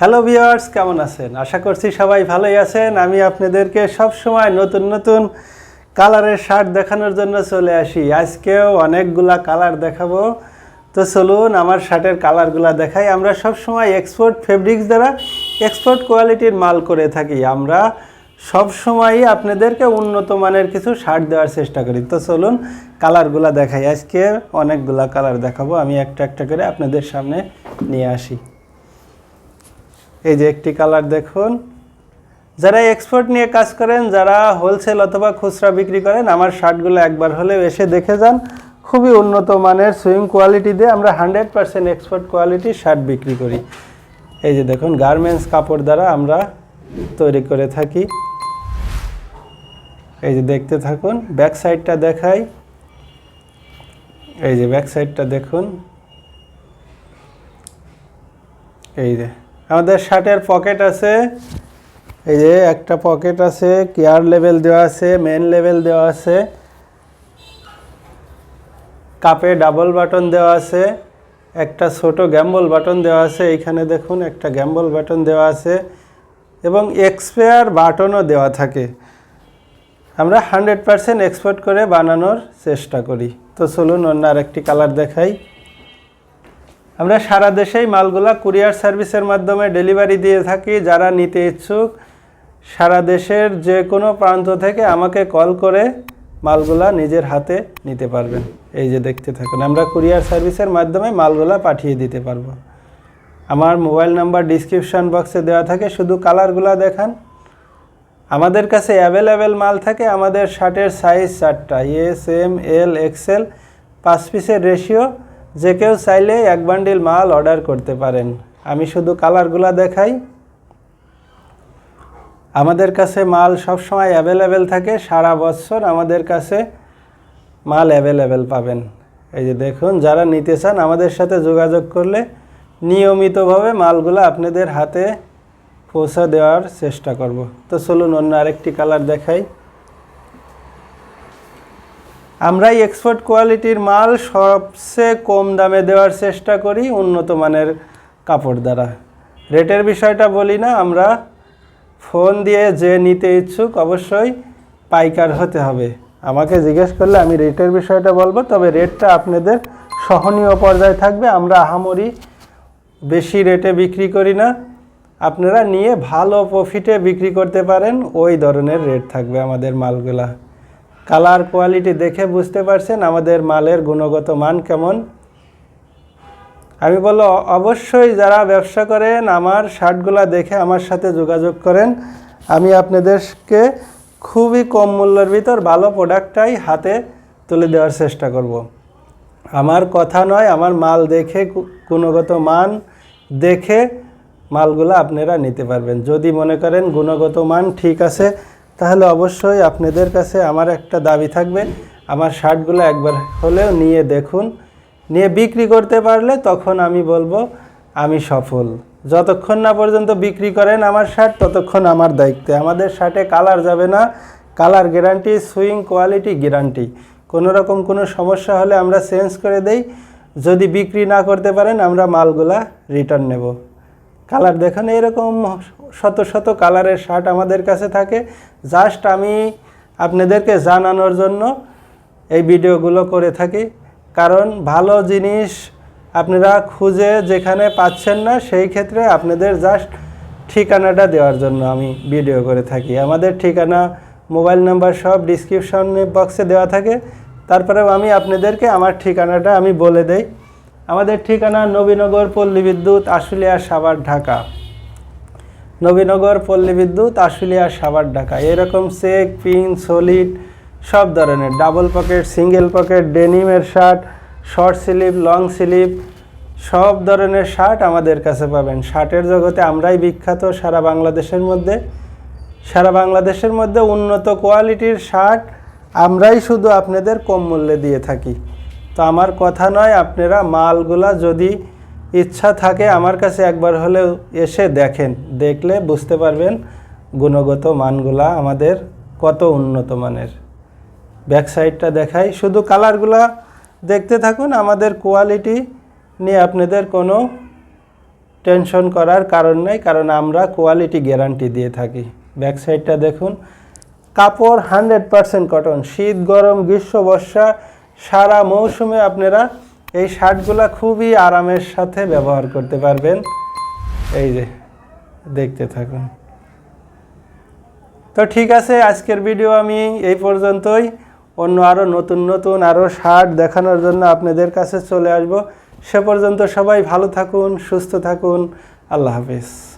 Hello viewers কেমন আছেন? আশা করছি সবাই ভালোই আছেন। আমি আপনাদেরকে সব সময় নতুন নতুন কালারের শার্ট দেখানোর জন্য চলে আসি। আজকেও অনেকগুলা কালার দেখাবো। তো চলুন আমার শার্টের কালারগুলা দেখাই। আমরা সব সময় এক্সপোর্ট ফেব্রিক্স দ্বারা এক্সপোর্ট কোয়ালিটির মাল করে থাকি। আমরা সব সময়ই আপনাদেরকে উন্নত মানের কিছু শার্ট দেওয়ার চেষ্টা করি। তো চলুন কালারগুলা দেখাই। আজকে অনেকগুলা কালার দেখাবো। আমি একটা একটা করে আপনাদের সামনে নিয়ে আসি। এই যে একটি কালার দেখুন। যারা এক্সপোর্ট নিয়ে কাজ করেন, যারা হোলসেল অথবা খুচরা বিক্রি করেন, আমার শার্টগুলো একবার হলেও এসে দেখে যান। খুবই উন্নত মানের সুইং কোয়ালিটি দিয়ে আমরা হান্ড্রেড পারসেন্ট এক্সপোর্ট কোয়ালিটির শার্ট বিক্রি করি। এই যে দেখুন গার্মেন্টস কাপড় দ্বারা আমরা তৈরি করে থাকি। এই যে দেখতে থাকুন ব্যাক সাইডটা দেখাই। এই যে ব্যাক সাইডটা দেখুন। এই যে আমাদের শার্টের পকেট আছে, এই যে একটা পকেট আছে, কেয়ার লেভেল দেওয়া আছে, মেন লেভেল দেওয়া আছে, কাপে ডাবল বাটন দেওয়া আছে, একটা ছোট গ্যাম্বল বাটন দেওয়া আছে, এইখানে দেখুন একটা গ্যাম্বল বাটন দেওয়া আছে, এবং এক্সপায়ার বাটনও দেওয়া থাকে। আমরা হান্ড্রেড পারসেন্ট এক্সপোর্ট করে বানানোর চেষ্টা করি। তো চলুন অন্য আরেকটি কালার দেখাই। আমরা সারা দেশেই মালগুলা কুরিয়ার সার্ভিসের মাধ্যমে ডেলিভারি দিয়ে থাকি, যারা নিতে ইচ্ছুক। সারা দেশের যে কোনো প্রান্ত থেকে আমাকে কল করে মালগুলা নিজের হাতে নিতে পারবেন। এই যে দেখতে থাকুন, আমরা কুরিয়ার সার্ভিসের মাধ্যমে মালগুলা পাঠিয়ে দিতে পারব। আমার মোবাইল নাম্বার ডিসক্রিপশন বক্সে দেওয়া থাকে, শুধু কালারগুলা দেখান। আমাদের কাছে অ্যাভেলেবেল মাল থাকে, আমাদের শার্টের সাইজ চারটা এস এম এল এক্সেল পাঁচ পিসের রেশিও যে কেউ চাইলে এক বান্ডিল মাল অর্ডার করতে পারেন। আমি শুধু কালারগুলা দেখাই। আমাদের কাছে মাল সব সময় অ্যাভেলেবেল থাকে। সারা বছর আমাদের কাছে মাল অ্যাভেলেবেল পাবেন। এই যে দেখুন, যারা নিতে চান আমাদের সাথে যোগাযোগ করলে নিয়মিতভাবে মালগুলো আপনাদের হাতে পৌঁছা দেওয়ার চেষ্টা করব। তো চলুন অন্য আরেকটি কালার দেখাই। আমরাই এক্সপোর্ট কোয়ালিটির মাল সবচেয়ে কম দামে দেওয়ার চেষ্টা করি উন্নত মানের কাপড় দ্বারা। রেটের বিষয়টা বলি না, আমরা ফোন দিয়ে যে নিতে ইচ্ছুক অবশ্যই পাইকার হতে হবে। আমাকে জিজ্ঞেস করলে আমি রেটের বিষয়টা বলব, তবে রেটটা আপনাদের সহনীয় পর্যায়ে থাকবে। আমরা আহামরি বেশি রেটে বিক্রি করি না। আপনারা নিয়ে ভালো প্রফিটে বিক্রি করতে পারেন, ওই ধরনের রেট থাকবে আমাদের মালগুলা। কালার কোয়ালিটি দেখে বুঝতে পারছেন আমাদের মালের গুণগত মান কেমন। আমি বলল, অবশ্যই যারা ব্যবসা করেন, আমার শার্টগুলা দেখে আমার সাথে যোগাযোগ করেন। আমি আপনাদেরকে খুবই কম মূল্যের ভিতর ভালো প্রোডাক্টটাই হাতে তুলে দেওয়ার চেষ্টা করব। আমার কথা নয়, আমার মাল দেখে গুণগত মান দেখে মালগুলো আপনারা নিতে পারবেন। যদি মনে করেন গুণগত মান ঠিক আছে তাহলে অবশ্যই আপনাদের কাছে আমার একটা দাবি থাকবে। আমার শার্টগুলো একবার হলেও নিয়ে দেখুন। নিয়ে বিক্রি করতে পারলে তখন আমি বলব, আমি সফল। যতক্ষণ না পর্যন্ত বিক্রি করেন আমার শার্ট, ততক্ষণ আমার দায়িত্বে। আমাদের শার্টে কালার যাবে না। Colour guarantee, sewing quality guarantee. কোনো রকম কোনো সমস্যা হলে আমরা চেঞ্জ করে দেই। যদি বিক্রি না করতে পারেন, আমরা মালগুলা রিটার্ন নেব। কালার দেখেন এরকম শত শত কালারের শার্ট আমাদের কাছে থাকে। জাস্ট আমি আপনাদেরকে জানানোর জন্য এই ভিডিওগুলো করে থাকি। কারণ ভালো জিনিস আপনারা খুঁজে যেখানে পাচ্ছেন না, সেই ক্ষেত্রে আপনাদের জাস্ট ঠিকানাটা দেওয়ার জন্য আমি ভিডিও করে থাকি। আমাদের ঠিকানা, মোবাইল নাম্বার সব ডিসক্রিপশন বক্সে দেওয়া থাকে। তারপরেও আমি আপনাদেরকে আমার ঠিকানাটা আমি বলে দেই। আমাদের ঠিকানা নবীনগর পল্লী বিদ্যুৎ, আশুলিয়া, সাভার, ঢাকা। নবীনগর পল্লী বিদ্যুৎ, আশুলিয়া, সাভার, ঢাকা। এরকম চেক, পিন, সলিড সব ধরনের। Double pocket, single pocket, ডেনিমের shirt, short sleeve long sleeve সব ধরনের শার্ট আমাদের কাছে পাবেন। শার্টের জগতে আমরাই বিখ্যাত সারা বাংলাদেশের মধ্যে। সারা বাংলাদেশের মধ্যে উন্নত কোয়ালিটির শার্ট আমরাই শুধু আপনাদের কম মূল্যে দিয়ে থাকি। তো আমার কথা নয়, আপনারা মালগুলা যদি ইচ্ছা থাকে আমার কাছে একবার হলেও এসে দেখেন। দেখলে বুঝতে পারবেন গুণগত মানগুলা আমাদের কত উন্নত মানের। ব্যাক সাইডটা দেখাই। শুধু কালারগুলা দেখতে থাকুন, আমাদের কোয়ালিটি নিয়ে আপনাদের কোনো টেনশন করার কারণ নাই, কারণ আমরা কোয়ালিটি গ্যারান্টি দিয়ে থাকি। ব্যাক সাইডটা দেখুন। কাপড় হান্ড্রেড পারসেন্ট কটন। শীত, গরম, গ্রীষ্ম, বর্ষা সারা মৌসুমে আপনারা এই শার্টগুলো খুবই আরামের সাথে ব্যবহার করতে পারবেন। এই যে, দেখতে থাকুন। তো ঠিক আছে, আজকের ভিডিও আমি এই পর্যন্তই। অন্য আরও নতুন নতুন আরও শার্ট দেখানোর জন্য আপনাদের কাছে চলে আসব। সে পর্যন্ত সবাই ভালো থাকুন, সুস্থ থাকুন। আল্লাহ হাফিজ।